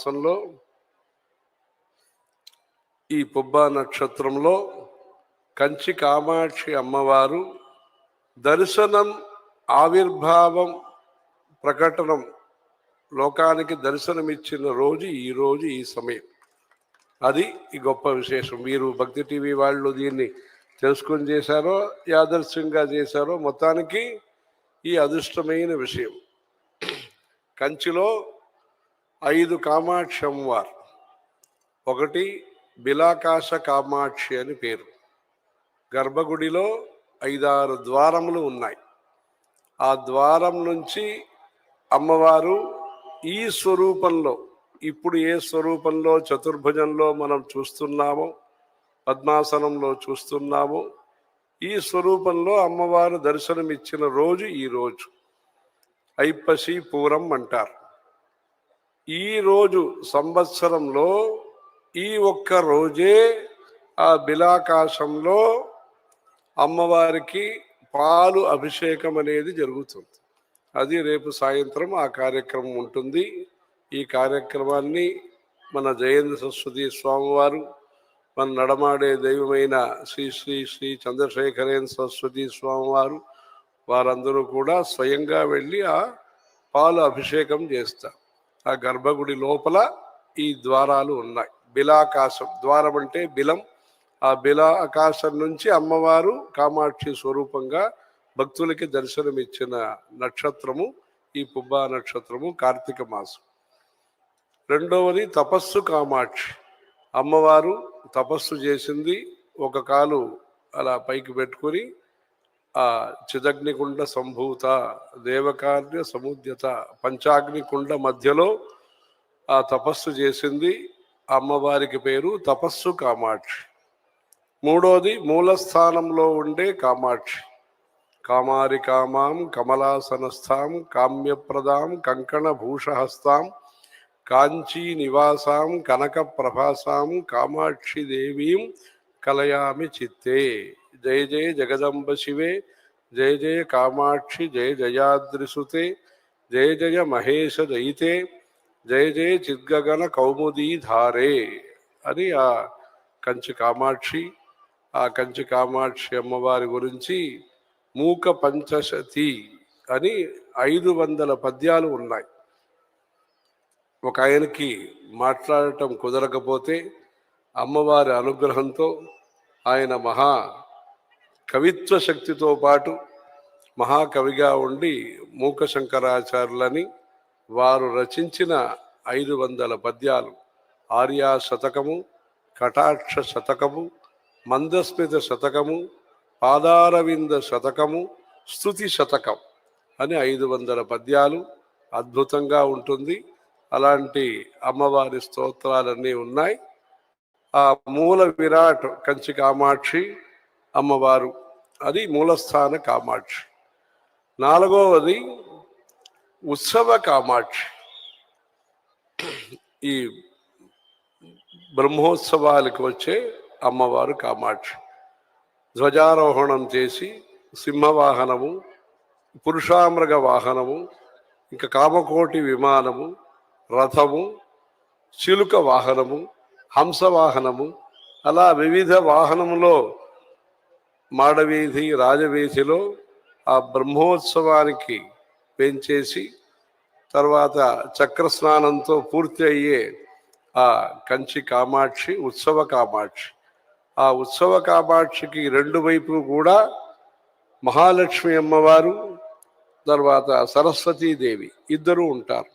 మాసంలో ఈ పుబ్బ నక్షత్రంలో కంచి కామాక్షి అమ్మవారు దర్శనం ఆవిర్భావం ప్రకటనం లోకానికి దర్శనమిచ్చిన రోజు ఈ రోజు ఈ సమయం. అది ఈ గొప్ప విశేషం. మీరు భక్తి టీవీ వాళ్ళు దీన్ని తెలుసుకొని చేశారో యాదర్శంగా చేశారో మొత్తానికి ఈ అదృష్టమైన విషయం. కంచిలో ఐదు కామాక్షి అమ్మవారు ఒకటి బిలాకాశ కామాక్షి అని పేరు. గర్భగుడిలో ఐదారు ద్వారములు ఉన్నాయి. ఆ ద్వారం నుంచి అమ్మవారు ఈ స్వరూపంలో ఇప్పుడు ఏ స్వరూపంలో చతుర్భుజంలో మనం చూస్తున్నామో పద్మాసనంలో చూస్తున్నామో ఈ స్వరూపంలో అమ్మవారు దర్శనమిచ్చిన రోజు ఈ రోజు. ఐప్పసి పూరం అంటారు. ఈ రోజు సంవత్సరంలో ఈ ఒక్క రోజే ఆ బిలాకాశంలో అమ్మవారికి పాలు అభిషేకం అనేది జరుగుతుంది. అది రేపు సాయంత్రం ఆ కార్యక్రమం ఉంటుంది. ఈ కార్యక్రమాన్ని మన జయేంద్ర సరస్వతి స్వామివారు మన నడమాడే దైవమైన శ్రీ శ్రీ శ్రీ చంద్రశేఖరేంద్ర సరస్వతి స్వామివారు వారందరూ కూడా స్వయంగా వెళ్ళి ఆ పాలు అభిషేకం చేస్తారు. ఆ గర్భగుడి లోపల ఈ ద్వారాలు ఉన్నాయి. బిలాకాశం ద్వారం అంటే బిలం. ఆ బిలా ఆకాశం నుంచి అమ్మవారు కామాక్షి స్వరూపంగా భక్తులకి దర్శనమిచ్చిన నక్షత్రము ఈ పుబ్బా నక్షత్రము కార్తీక మాసం. రెండవది తపస్సు కామాక్షి. అమ్మవారు తపస్సు చేసింది ఒక కాలు అలా పైకి పెట్టుకొని ఆ చిదగ్నికుండ సంభూత దేవకార్య సముద్యత పంచాగ్నికుండ మధ్యలో ఆ తపస్సు చేసింది అమ్మవారికి పేరు తపస్సు కామాక్షి. మూడోది మూలస్థానంలో ఉండే కామాక్షి. కామారి కామాం కమలాసనస్థాం కామ్యప్రదాం కంకణ భూషహస్తాం కాంచీ నివాసాం కనక ప్రభాసాం కామాక్షి దేవీం కలయామి చిత్తే. జయ జయ జగదంబ శివే జయ జయ కామాక్షి జయ జయాద్రిసుతే జయ జయ మహేశ దయితే జయ జయ చిద్గగన కౌముదీ ధారే అని ఆ కంచి కామాక్షి ఆ కంచి కామాక్షి అమ్మవారి గురించి మూక పంచశతి అని ఐదు వందల పద్యాలు ఉన్నాయి. ఒక ఆయనకి మాట్లాడటం కుదరకపోతే అమ్మవారి అనుగ్రహంతో ఆయన మహా కవిత్వ శక్తితో పాటు మహాకవిగా ఉండి మూక శంకరాచార్యులని వారు రచించిన ఐదు వందల పద్యాలు. ఆర్యా శతకము కటాక్ష శతకము మందస్మిత శతకము పాదారవింద శతకము స్తుతి శతకం అని ఐదు వందల పద్యాలు. అద్భుతంగా ఉంటుంది. అలాంటి అమ్మవారి స్తోత్రాలన్నీ ఉన్నాయి. ఆ మూల విరాట్ కంచి కామాక్షి అమ్మవారు. అది మూలస్థాన కామాక్షి. నాలుగవది ఉత్సవ కామాక్షి. ఈ బ్రహ్మోత్సవాలకు వచ్చే అమ్మవారు కామాక్షి. ధ్వజారోహణం చేసి సింహవాహనము పురుషామృగ వాహనము ఇంకా కామకోటి విమానము రథము చిలుక వాహనము హంస వాహనము అలా వివిధ వాహనములో మాడవీధి రాజవీధిలో ఆ బ్రహ్మోత్సవానికి పెంచేసి తర్వాత చక్ర స్నానంతో పూర్తి అయ్యే ఆ కంచి కామాక్షి ఉత్సవ కామాక్షి. ఆ ఉత్సవ కామాక్షికి రెండు వైపు కూడా మహాలక్ష్మి అమ్మవారు తర్వాత సరస్వతీదేవి ఇద్దరు ఉంటారు.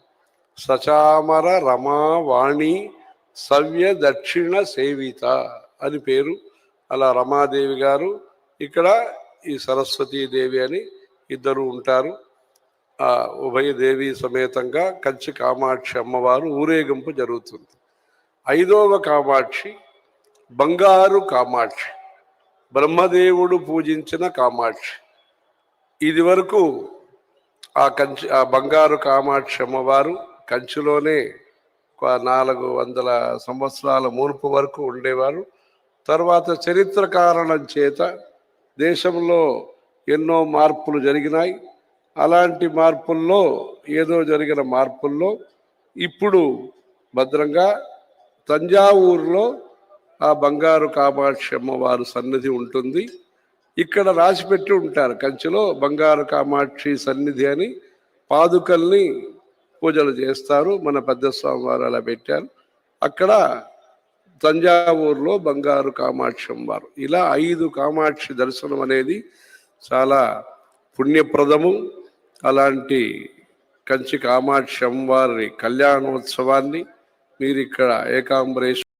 సచామర రమా వాణి సవ్య దక్షిణ సేవిత అని పేరు. అలా రమాదేవి గారు ఇక్కడ ఈ సరస్వతీదేవి అని ఇద్దరు ఉంటారు. ఆ ఉభయ దేవి సమేతంగా కంచి కామాక్షి అమ్మవారు ఊరేగింపు జరుగుతుంది. ఐదవ కామాక్షి బంగారు కామాక్షి బ్రహ్మదేవుడు పూజించిన కామాక్షి. ఇది వరకు ఆ కంచి ఆ బంగారు కామాక్షి అమ్మవారు కంచిలోనే ఒక నాలుగు వందల సంవత్సరాల మునుపు వరకు ఉండేవారు. తర్వాత చరిత్ర కారణం చేత దేశంలో ఎన్నో మార్పులు జరిగినాయి. అలాంటి మార్పుల్లో ఏదో జరిగిన మార్పుల్లో ఇప్పుడు భద్రంగా తంజావూరులో ఆ బంగారు కామాక్షి అమ్మవారు సన్నిధి ఉంటుంది. ఇక్కడ రాసిపెట్టి ఉంటారు కంచిలో బంగారు కామాక్షి సన్నిధి అని పాదుకల్ని పూజలు చేస్తారు. మన పెద్ద స్వామి వారు అలా పెట్టారు. అక్కడ తంజావూరులో బంగారు కామాక్షం వారు. ఇలా ఐదు కామాక్షి దర్శనం అనేది చాలా పుణ్యప్రదము. అలాంటి కంచి కామాక్షి అమ్మవారి కళ్యాణోత్సవాన్ని మీరు ఇక్కడ ఏకాంబరేశ్వర